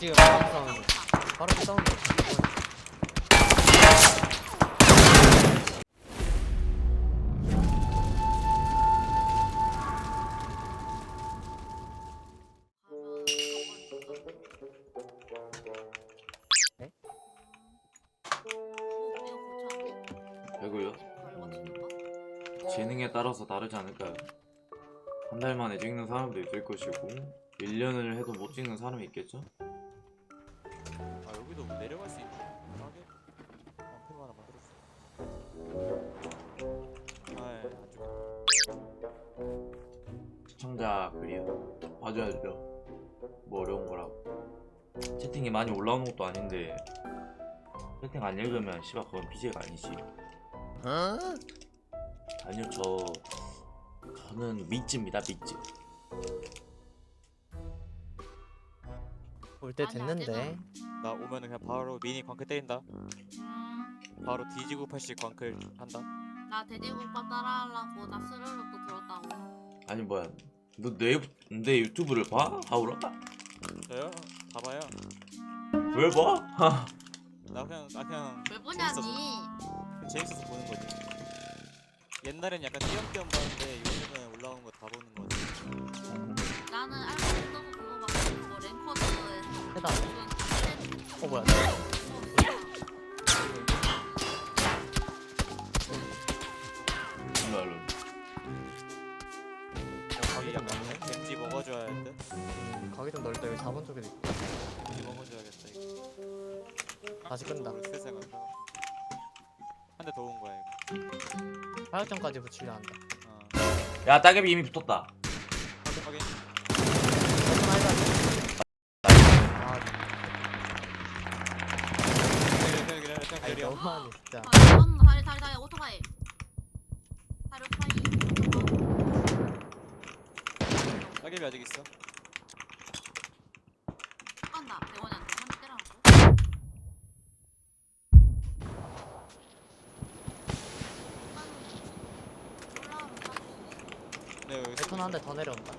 여기 지금 사운드 바로 그 사운드 네? 배구요? 재능에 따라서 다르지 않을까요? 한 달 만에 찍는 사람도 있을 것이고 1년을 해도 못 찍는 사람이 있겠죠? 봐줘야죠. 뭐 어려운 거라고. 채팅이 많이 올라오는 것도 아닌데 채팅 안 읽으면 씨발 그건 BJ가 아니지. 아니요 저 저는 미찌입니다 미찌 올때 아니, 안 됐는데. 나 오면은 그냥 바로 미니 광클 때린다. 바로 뒤지고 팔씩 광클 한다. 나 오빠 따라하려고 나 스르륵 또 들었다고. 아니 뭐야 너내 내 유튜브를 봐? 하울아? 저요? 봐봐요 왜 봐? 나 그냥 나 그냥 왜 보냐니? 재밌어서, 보는 거지 옛날엔 약간 띄엄띄엄 봤는데 요즘은 올라오는 거다 보는 거지 나는 알고 있어서 그거 랭커드에서. 해다 어 뭐야 다시 끈다. 세상을 한대 더 온 거야 이거. 화약점까지 붙이려 한다. 어 야 따개비 이미 붙었다. 확인. 확인 아, 그래 그래 그래 아니 그래 너무하네 진짜. 아, 다리 다리 다리 오토바이. 다리 오토바이. 따개비 아직 있어 간다. 대원이한테 한대 때려놓고. 올라오면 베톤 한대 더 내려온다.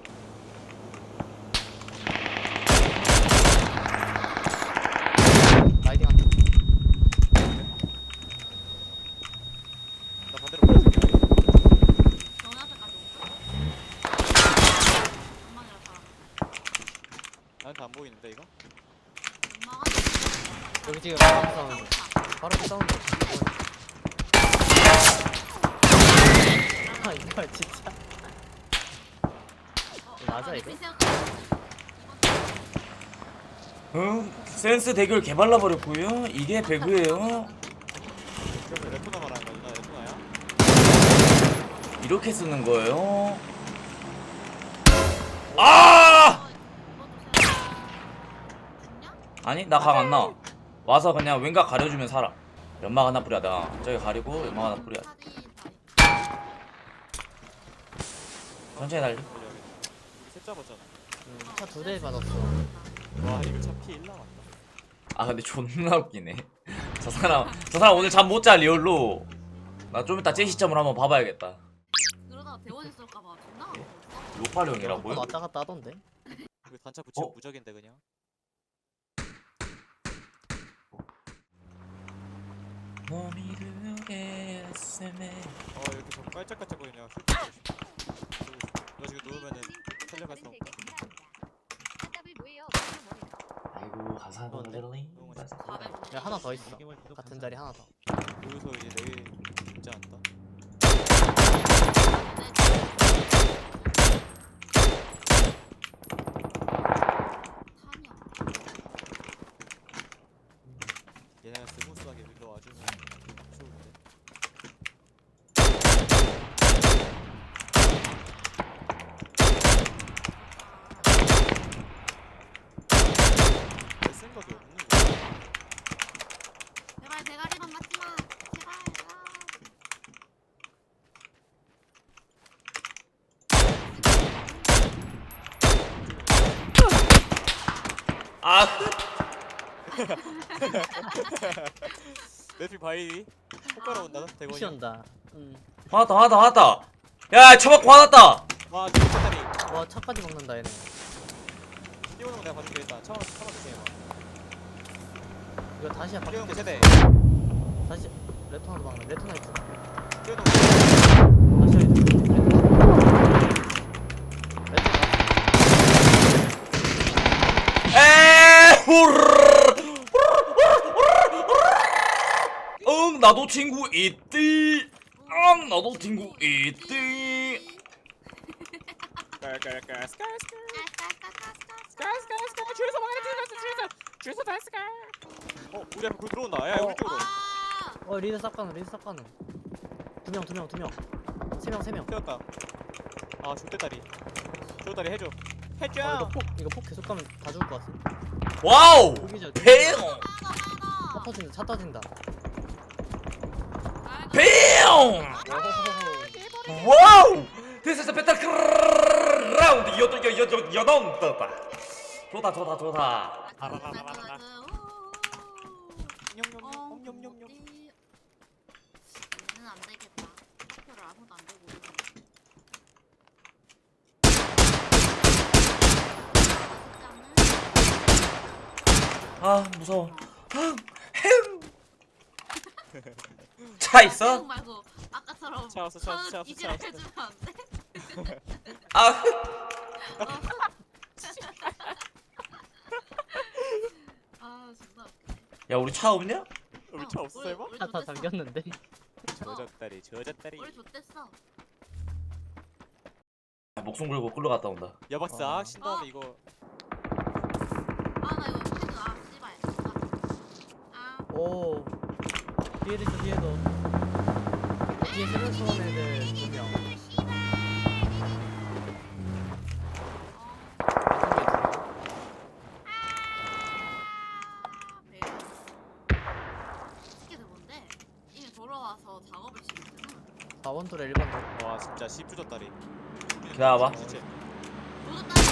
라이딩 한대 나 반대로 보여줄게. 정원 앞에까지 사람. 나한테 안 보이는데 이거? 엄마가 여기 지금 바로 사운드 바로 그 사운드 아 이걸 진짜 맞아, 이거? 응? 센스 대결 개발라 버렸고요 이게 배그예요 나? 이렇게 쓰는 거예요 아! 아니 나 각 안 나와 와서 그냥 왼각 가려주면 살아 연막 하나 뿌려야 돼 저기 가리고 연막 하나 뿌려야 돼 천천히 달려 셋 잡았잖아. 차 두 대 받았어. 와 이거 차피 1 남았다. 아 근데 존나 웃기네. 저 사람 저 사람 오늘 잠 못 자 리얼로. 나 좀 이따 제 시점을 한번 봐봐야겠다. 그러다가 대원이 쏠까봐 존나 무서웠어. 로팔형이라고요? 왔다 갔다 하던데? 이거 단차 붙이면 어? 무적인데 그냥. 어 이렇게 좀 깔짝깔짝 거리냐 너 지금 누우면은 살려갈 수 없다 아이고 감사합니다 모델링 너무 야 하나 더 있어. 같은 자리 하나 더. 여기서 이제 내일 진짜 안다? 얘네가 스무스하게 밀러 와주면 좋은데 센 거도 없는 거야 제발 대가리만 맞지 마. 제발. 아. 맵이 바이 효과로 온다. 대건이. 미션다. 응 화났다 화났다 화났다. 야 쳐맞고 화났다. 와 진짜 다리 와 차까지 먹는다 얘네. 뛰어오는 거 내가 봐줄게 일단. 차만 차만 주세요 이거. 뛰어오는 거 세대. 다시 레토나도 막네 레토나 있어 뛰어오는 거 다시 레토나 에 후르르 응 나도 친구 있디. 응 나도 친구 있디. 줄에서 막아야 돼 줄에서 줄에서 다 스카 어 우리 앞에 굴 들어온다. 야 우리 쪽으로. 아, 어 리드 쌉가는 리드 쌉가는 두명 두 명 두명세 명 세명. 뛰었다. 아 족대다리. 족대다리 해줘 아, 이거 해줘 폭 이거 폭 계속 가면 다 죽을 것 같아 와우 포기자 뱅 하나, 차. 터진다 차 터진다 깔깔. 뱅 와우 This is a battleground 여덟 여 여덟 여덟 떴다 좋다 좋다 좋다. 오. 어, 뭐지? 얘는 안 되겠다. 투표를 아무도 안 되고 있네. 아 무서워 차 있어? 말고 아까처럼 차 왔어, 차 왔어, 차 왔어, 왔어. 해주면 안 돼? 아 아. 야 우리 차 없냐? 우리 차 없어 설마? 우리 차다 좋댔어. 잠겼는데 저졌다리 저졌다리 우리 좋댔어. 아, 목숨 걸고 끌러 갔다 온다 여박사 어. 신 다음에 이거 아나 이거 헤드 아 씨발. 아 오. 뒤에도 있어 뒤에도. 뒤에 세명 쏘는 애들 두명. 돌아와서 작업을 시켰구나. 4원돌에 1번 돌 와 진짜 씨 부졌다리. 기다려봐. 진짜. 도둑단이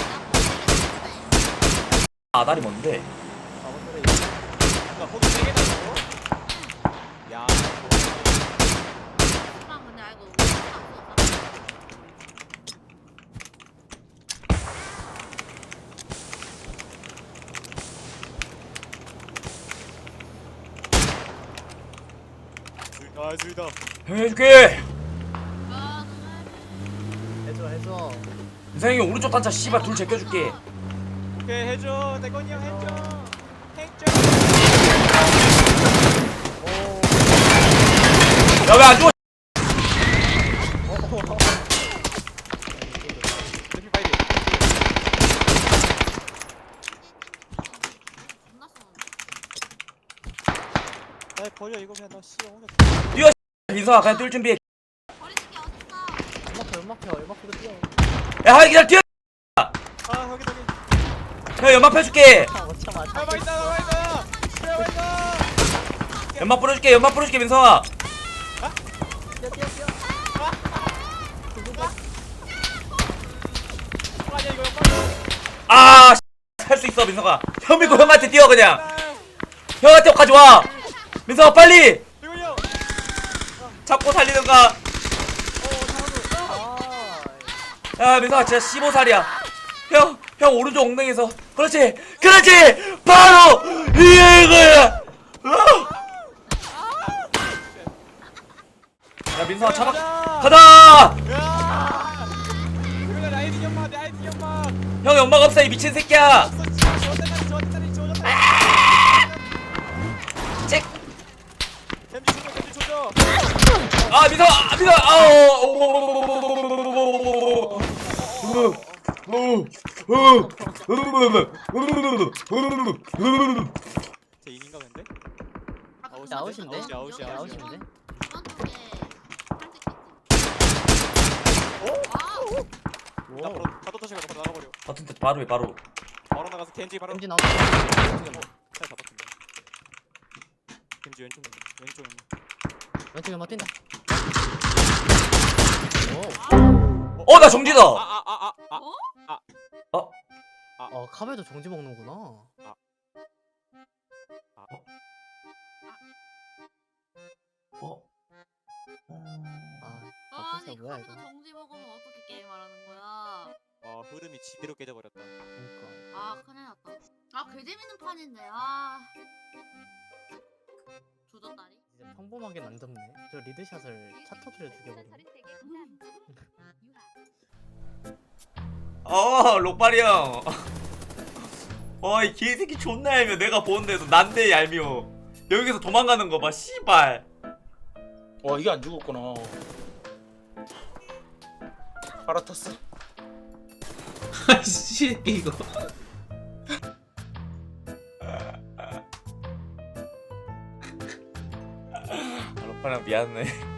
나 아다리 뭔데? 4원돌에 1번 나 호두 세개 나고 야. 근데 우리 없어. 아 둘다. 형 해줄게. 아, 해줘 해줘. 이상이 오른쪽 단차 씨발 둘 제껴줄게. 오케이 해줘. 대건이 형 해줘. 해줘. 오 야 왜 안 죽어. 버려. 이거 그냥 나씨 오늘 민서아 그냥 뛸 준비해. 버리는 게 어딨어? 연막혀 연막혀 연막혀도 뛰어. 야 하이 기다려 뛰어. 아 여기 저기 형 연막 펴줄게. 차아나 맛있다 그래 맛있다 연막 뿌려줄게 연막 뿌려줄게 민서아 연막 아할 수 있어 민서가 형 믿고 형한테 뛰어 그냥. 형한테 가져와 민서가 빨리! 잡고 살리든가. 아야 민서가 진짜 15살이야. 형 형 오른쪽 엉덩이에서. 그렇지 그렇지! 바로 이거야 어? 야 민서아 잡아 가자 야 이거 라이딩 연막 라이딩 연막 형 연막 없어 이 미친 새끼야 없어 저한테까지 저한테까지 저한테까지 찍. 댐지 조져 댐지 조져 아 민서 아 민서 아우 제 인인가 근데? 아, 아웃, 그거 아웃인데? 아웃이야, 아웃이야. 아웃인데? 이번 쪽에 한대 있지. 나 바로 다시 가도 바로 나가버려. 같은 데 바로 해 바로. 바로 나가서 겐지 바로. 엔진 나온다. 잘 잡았습니다. 겐지 왼쪽 왼쪽 왼쪽 연막 뛴다. 어 나 정지다! 아아아아아 어? 어? 카메도 정지 먹는구나. 어? 아 아니 뭐야, 카드도 이거? 정지 먹으면 어떻게 게임하라는 거야? 아 흐름이 지대로 깨져버렸다. 그러니까 아 큰일 났다 아개 재밌는 판인데 아 조졌다니 진짜 평범하게 안 접네. 저 리드샷을 차 터트려 죽여버리네. 어 록발이 형 어이 개새끼 존나 얄미워 내가 보는데도 난데 얄미워 여기서 도망가는 거 봐 씨발 와 이게 안 죽었구나 알아탔어. 아씨 이거. 형 미안해